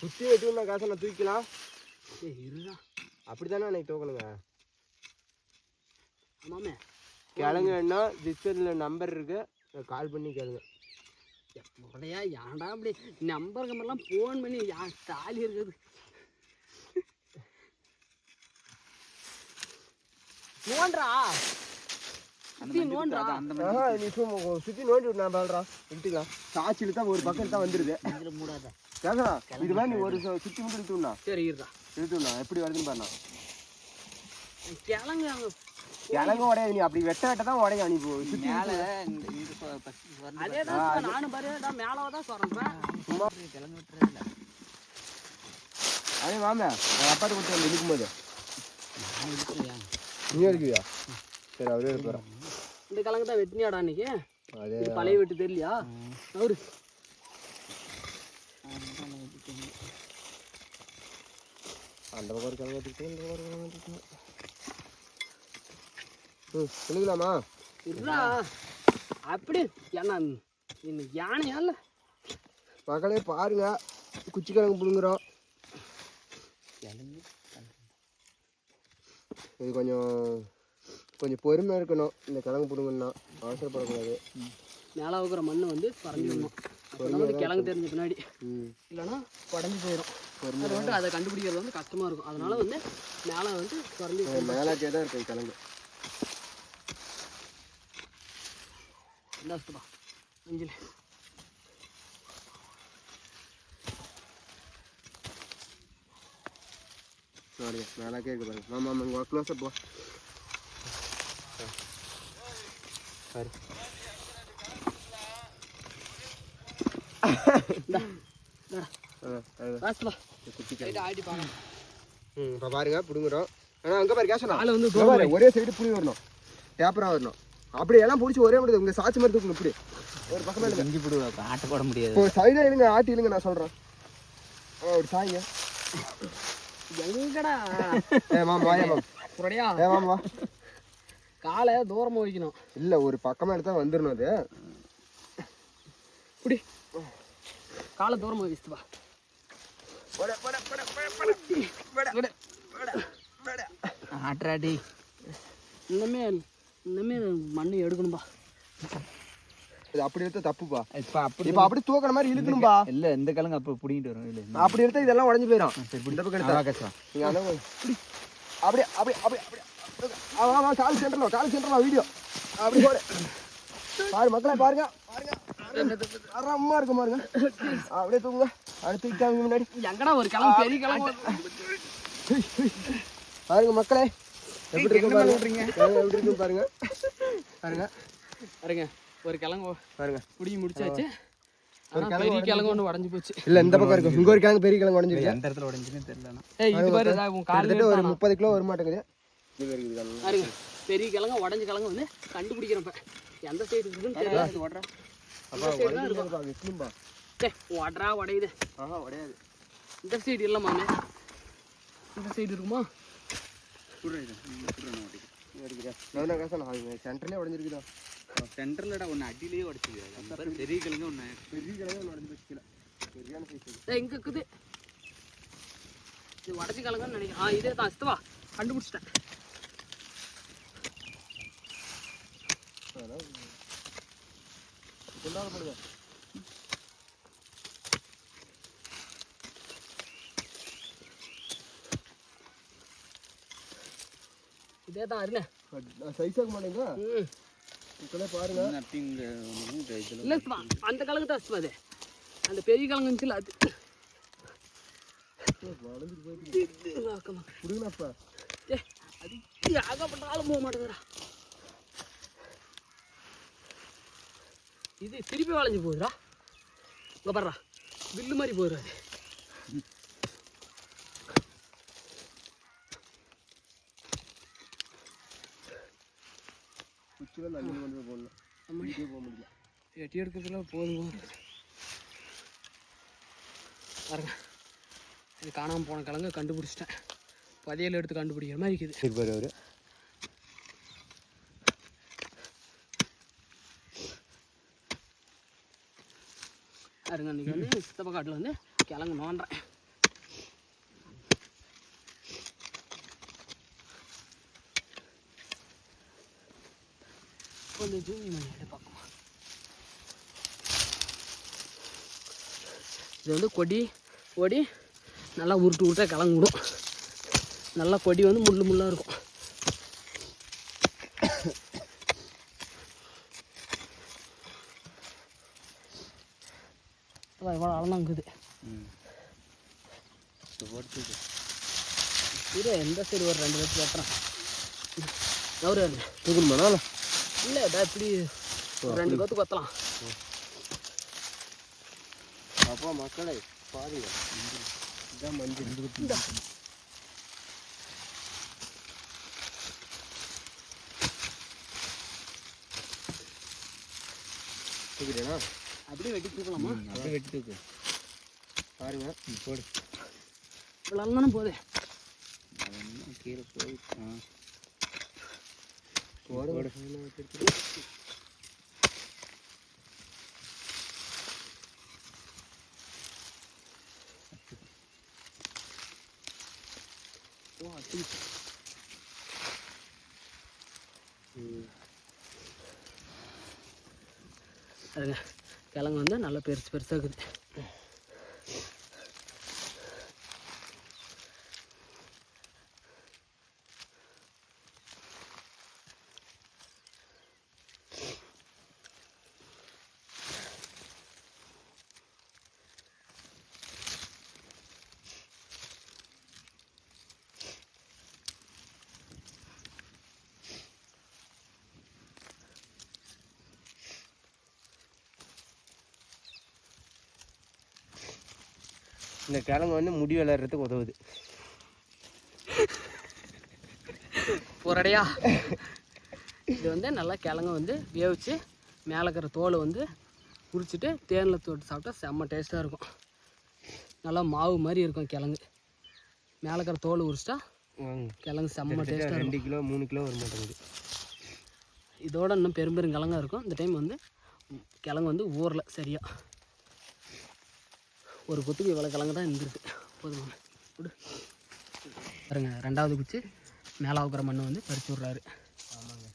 சுற்றி வெட்டி நான் காசை நான் தூக்கலாம் ஏய் இருடா. அப்படி தானே எனக்கு தூக்கணுங்க? ஆமாமே. கிழங்குன்னா டிஸ்பிளேல நம்பர் இருக்கு. கால் பண்ணி கேளுங்க. உடையா ஏன்டா அப்படி நம்பர் கம்பர்லாம் ஃபோன் பண்ணி யா தாலி இருக்குது. நோன்றா சுத்தி நோன்றா நீ சும்மா சுற்றி நோண்டி விட்டு நான் பாடுறா. எடுத்துக்கலாம் சாட்சி இழுத்தா ஒரு பக்கம் தான் வந்துருது. இதுல கேட்கலா இது மாதிரி நீ ஒரு சு- சுத்தி மட்டும் இழுத்துண்ணா சரி இருடா. இழுத்துண்ணா எப்படி வருதுன்னு பாருண்ணா. கிழங்கு அங்க கிழங்கும் உடையாது நீ. அப்படி வெட்ட வெட்ட தான் உடையும் நீ மேல ப- வரணும் அதே தான் நானும் பாருடா மேலே தான் சொல்றேன் சும்மா. கிழங்கு விட்டுறதில்ல அதே வாங்க நான் அப்பாட்ட கொடுத்து வந்து இழுக்கும்போது. நான் நீ எடுக்குவியா சரி அவரே எடுப்பாரா இந்த கிழங்கு தான் வெட்டினியாடா அன்னைக்கு? பழைய வீட்டு தெரியலையா? அவரு. அந்த பக்கம் ஒரு கிழங்கு இந்த பக்கம் ஒரு கிழங்கு ம் இழுக்கலாமா இருடா அப்படி என்ன இந்த யானையால. மக்களே பாருங்க. குச்சி கிழங்கு பிடுங்குறோம் இது கொஞ்சம் கொஞ்சம் பொறுமை இருக்கணும் இந்த கிழங்கு பிடுங்கணும்னா அவசரப்படக்கூடாது. மேலே வைக்கிற மண்ணை வந்து வந்து கிழங்கு தெரிஞ்ச பின்னாடி. இல்லைன்னா உடஞ்சி போயிடும் அது வந்து அதை கண்டுபிடிக்கிறது வந்து கஷ்டமா இருக்கும். அதனால வந்து மேலே வந்து குறைஞ்சி மேலாச்சே தான் இருக்கு கிழங்கு. இந்த வச்சுப்பா அஞ்சில் சாரி மேலாக்கே இருக்கு பாருங்க. ஆமாம் ஆமாம் இங்கே க்ளோஸ்அப் போ சரி. ம் இப்போ பாருங்க பிடுங்குறோம். ஆனால் அங்கே பாரு கேஷனா ஆள் வந்து ஒரே சைடு புளி வரணும். டேப்பரா வரணும். அப்படி எல்லாம் பிடிச்சி ஒரே முடியாது. உங்க சாட்சி மாதிரி தூக்கணும் இப்படி. ஒரு பக்கமே இல்லைங்க. செஞ்சு போடுவா ஆட்ட போட முடியாது. இப்போ சைடாக இழுங்க ஆட்டி இழுங்க நான் சொல்கிறேன் ஒரு சாய்ங்க. எங்கடா? ஏ மாமா புரடியா ஏ மாமா வா. காலை தூரமா வைக்கணும் இல்லை ஒரு பக்கமாக எடுத்தா வந்துடணும் அது. இப்படி காலை தூரமா வச்சுப்பா ஆட்டுறாடி இன்னமே இன்னமே மண்ணு எடுக்கணும்பா. இது அப்படி எடுத்தா தப்புப்பா. இப்ப அப்படி இப்போ அப்படி தூக்குற மாதிரி இழுக்கணும்பா. இல்ல இந்த கிழங்கு அப்ப புடிங்கிட்டு வரும் இல்ல அப்படி எடுத்தா இதெல்லாம் உடஞ்சு போயிடும் சரி இந்த பக்கம் எடுத்தா. கஷ்டம் அப்படி அப்படி அப்படி அப்படி. ஆமா ஆமா கால் சென்டர்ல கால் சென்டர்ல வீடியோ. அப்படி போடு. பாரு மக்களே பாருங்க. பாருங்க. அறமா இருக்கு பாருங்க. அப்படியே தூங்குங்க. அப்படியே தூக்கிட்டாங்க முன்னாடி. எங்கடா ஒரு கிழங்கு பெரிய கிழங்கு பாருங்க மக்களே. எப்படி இருக்கு பாருங்க. எப்படி இருக்கு பாருங்க. பாருங்க. பாருங்க ஒரு கிழங்கு பாருங்க. குடி முடிச்சாச்சு. பெரிய கிழங்கு ஒன்று உடஞ்சு போச்சு. இல்ல இந்த பக்கம் இருக்கு இங்க ஒரு கிழங்கு பெரிய கிழங்கு உடஞ்சிருக்கு எந்த இடத்துல உடஞ்சுன்னு தெரியலண்ணா ஏய் இது பாரு இதா உன் கால் கிட்டத்தட்ட ஒரு முப்பது கிலோ வர மாட்டேங்குது. பாருங்க பெரிய கிழங்கு உடஞ்ச கிழங்கு வந்து கண்டுபிடிக்கிறப்ப. எந்த சைடு இருக்குன்னு தெரியல டேய் உடறா உடையுது ஆஹா உடையாது இந்த சைடு இல்லை மாமே. இந்த சைடு இருக்குமா? சென்டர்லேயே உடஞ்சிருக்குதா? சென்டர்லடா ஒன்னு அடியிலேயே உடச்சிது பெரிய கிழங்கு ஒண்ணு பெரிய கிழங்கு ஒன்று உடஞ்சு போச்சு கீழே. சரியான சைஸ் டேய் இங்க இருக்குது. இது உடச்சி கிழங்குன்னு நினைக்கிறேன். ஆ இதே தான். அஸ்தவா கண்டுபிடிச்சிட்டேன். இதெல்லாம் போடுங்க. இதே தான் அருணே சைஸாக மாட்டேங்க பாருங்க. இல்லை அந்த கிழங்கு தான் அது. அந்த பெரிய கிழங்கு இருந்துச்சுல அது. வளைஞ்சிட்டு போயிட்டு ஏய் அது ஆகப்பட்ட ஆளும் போக மாட்டேங்கிறா இது திருப்பி வளைஞ்சு போகுதுடா. இங்க பாருடா வில்லு மாதிரி போயிடும் அது குச்சியில் நல்ல கொண்டு போய் போடணும் அம்மாடி. இங்கே போக முடியல. எட்டி எடுக்கிறதுல போதும்? பாருங்க. இது காணாமல் போன கிழங்கு கண்டுபிடிச்சிட்டேன். பதியல் எடுத்து கண்டுபிடிக்கிற மாதிரி இருக்குது. சரி பாரு அவரு. பாருங்க அன்றைக்கி வந்து சித்தப்பா காட்டில் வந்து கிழங்கு நோண்டுறேன். கொஞ்சம் ஜூமி மணி எடு இது வந்து கொடி கொடி நல்லா உருட்டு உருட்டாக கிழங்கு விடும். நல்லா கொடி வந்து முள்ளு முள்ளாக இருக்கும். இவ்வளோ அளந்தாங்குது இரு எந்த சைடு ஒரு ரெண்டு பேர்த்து வெட்டுறேன். கௌரி தூக்கணுமாண்ணா இல்லை இதா இப்படி ஒரு ரெண்டு கொத்து கொத்தலாம் அப்பா மக்களை பாருங்க. இதான் மஞ்சள். இந்தா. அப்படியே வெட்டி தூக்கலாமா? அப்படியே வெட்டி தூக்கு. பாருங்க போடு. இவ்வளோ தானே போகுது? கீழே போய் போடு. போடு. ஓ அப்படி பாருங்க கிழங்கு வந்து நல்லா பெருசு பெருசாக இந்த கிழங்கு வந்து முடி வளர்றதுக்கு உதவுது. போராடையா? இது வந்து நல்லா கிழங்கு வந்து வேவிச்சு மேலே இருக்கிற தோலை வந்து உரிச்சிட்டு தேனில் தொட்டு சாப்பிட்டா செம்ம டேஸ்ட்டாக இருக்கும். நல்லா மாவு மாதிரி இருக்கும் கிழங்கு. மேலே இருக்கிற தோல் உரிச்சிட்டா கிழங்கு செம்ம டேஸ்ட்டாக ரெண்டு கிலோ மூணு கிலோ வர மாட்டேங்குது. இதோட இன்னும் பெரும் பெரும் கிழங்கா இருக்கும். இந்த டைம் வந்து கிழங்கு வந்து ஊரில் சரியா. ஒரு கொத்துக்கு இவ்வளோ கிழங்கு தான் இருந்திருக்கு. போதுமா? விடு. பாருங்க ரெண்டாவது குச்சி மேலே வைக்கிற மண்ணை வந்து பறிச்சு விட்றாரு. ஆமாங்க.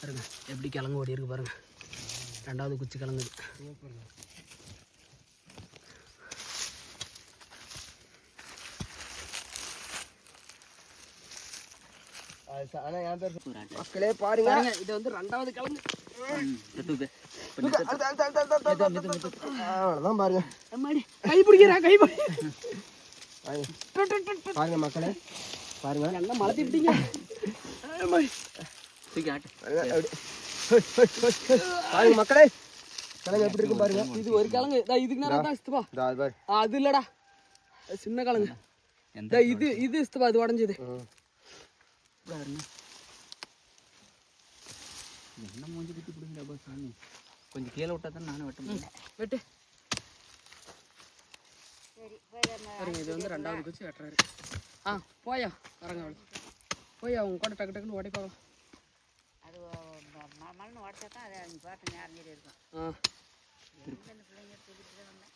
பாருங்க எப்படி கிழங்கு ஓடி இருக்கு பாருங்க. ரெண்டாவது குச்சி கிழங்குது மக்களே பாருங்க இது வந்து ரெண்டாவது கிழங்கு. எப்படி இருக்கு பாருங்க இது ஒரு கிழங்கு இதுக்கு அது இல்லடா சின்ன கிழங்கு இது இது இஸ்துபா இது உடஞ்சது பாருங்க. என்ன மூஞ்சி குத்தி பிடிங்க அப்பா சாமி. கொஞ்சம் கீழே விட்டா தான் நானும் வெட்ட முடியும். வெட்டு. பாருங்க இது வந்து ரெண்டாவது குச்சி வெட்டுறாரு. ஆ போயா வரங்க அவளு. போயா உங்க கூட டக்கு டக்குன்னு உடைப்பாங்க அது மண்ணு உடச்சா தான் அதை பாட்டு நேரம் இருக்கும். ஆ. பிள்ளைங்க தூக்கிட்டு தான் வந்தேன்